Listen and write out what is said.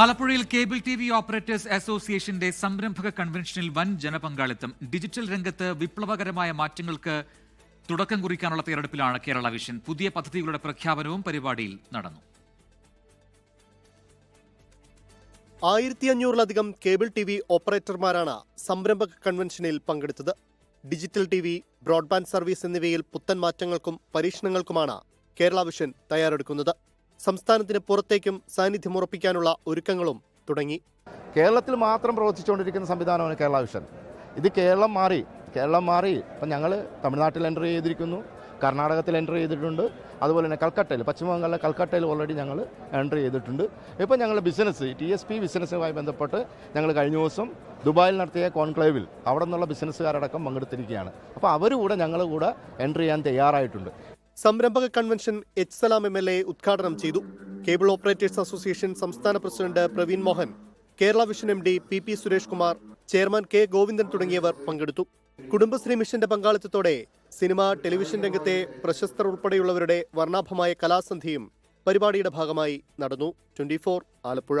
ആലപ്പുഴയിൽ cable T V operators അസോസിയേഷന്റെ സംരംഭക കൺവെൻഷനിൽ വൻ ജനപങ്കാളിത്തം ഡിജിറ്റൽ രംഗത്ത് വിപ്ലവകരമായ മാറ്റങ്ങൾക്ക് തുടക്കം കുറിക്കാനുള്ള തയ്യാറെടുപ്പിലാണ് കേരള വിഷൻ. പുതിയ പദ്ധതികളുടെ പ്രഖ്യാപനവും പരിപാടിയിൽ നടന്നു. ആയിരത്തി അഞ്ഞൂറിലധികം കേബിൾ ടി വി ഓപ്പറേറ്റർമാരാണ് സംരംഭക കൺവെൻഷനിൽ പങ്കെടുത്തത്. Digital T V broadband service എന്നിവയിൽ പുത്തൻ മാറ്റങ്ങൾക്കും പരീക്ഷണങ്ങൾക്കുമാണ് കേരള വിഷൻ തയ്യാറെടുക്കുന്നത്. സംസ്ഥാനത്തിന് പുറത്തേക്കും സാന്നിധ്യം ഉറപ്പിക്കാനുള്ള ഒരുക്കങ്ങളും തുടങ്ങി. കേരളത്തിൽ മാത്രം പ്രവർത്തിച്ചുകൊണ്ടിരിക്കുന്ന സംവിധാനമാണ് കേരള വിഷൻ ഇത് കേരളം മാറി കേരളം മാറി ഇപ്പം ഞങ്ങൾ തമിഴ്നാട്ടിൽ എന്റർ ചെയ്തിരിക്കുന്നു കർണാടകത്തിൽ എന്റർ ചെയ്തിട്ടുണ്ട് അതുപോലെ തന്നെ കൽക്കട്ടയിൽ പശ്ചിമ ബംഗാളിലെ കൽക്കട്ടയിൽ ഓൾറെഡി ഞങ്ങൾ എന്റർ ചെയ്തിട്ടുണ്ട്. ഇപ്പോൾ ഞങ്ങൾ ബിസിനസ് ടി എസ് പി ബിസിനസ്സുമായി ബന്ധപ്പെട്ട് ഞങ്ങൾ കഴിഞ്ഞ ദിവസം ദുബായിൽ നടത്തിയ കോൺക്ലേവിൽ അവിടെ നിന്നുള്ള ബിസിനസ്സുകാരടക്കം പങ്കെടുത്തിരിക്കുകയാണ്. അപ്പോൾ അവർ കൂടെ ഞങ്ങൾ കൂടെ എന്റർ ചെയ്യാൻ തയ്യാറായിട്ടുണ്ട്. സംരംഭക convention H Salam M L A ഉദ്ഘാടനം ചെയ്തു. കേബിൾ ഓപ്പറേറ്റേഴ്സ് അസോസിയേഷൻ സംസ്ഥാന president Praveen Mohan Kerala vision M D P P Suresh Kumar chairman K Govindan തുടങ്ങിയവർ പങ്കെടുത്തു. കുടുംബശ്രീ മിഷന്റെ പങ്കാളിത്തത്തോടെ സിനിമ ടെലിവിഷൻ രംഗത്തെ പ്രശസ്തർ ഉൾപ്പെടെയുള്ളവരുടെ വർണാഭമായ കലാസന്ധിയും പരിപാടിയുടെ ഭാഗമായി നടന്നു. ട്വന്റി ആലപ്പുഴ.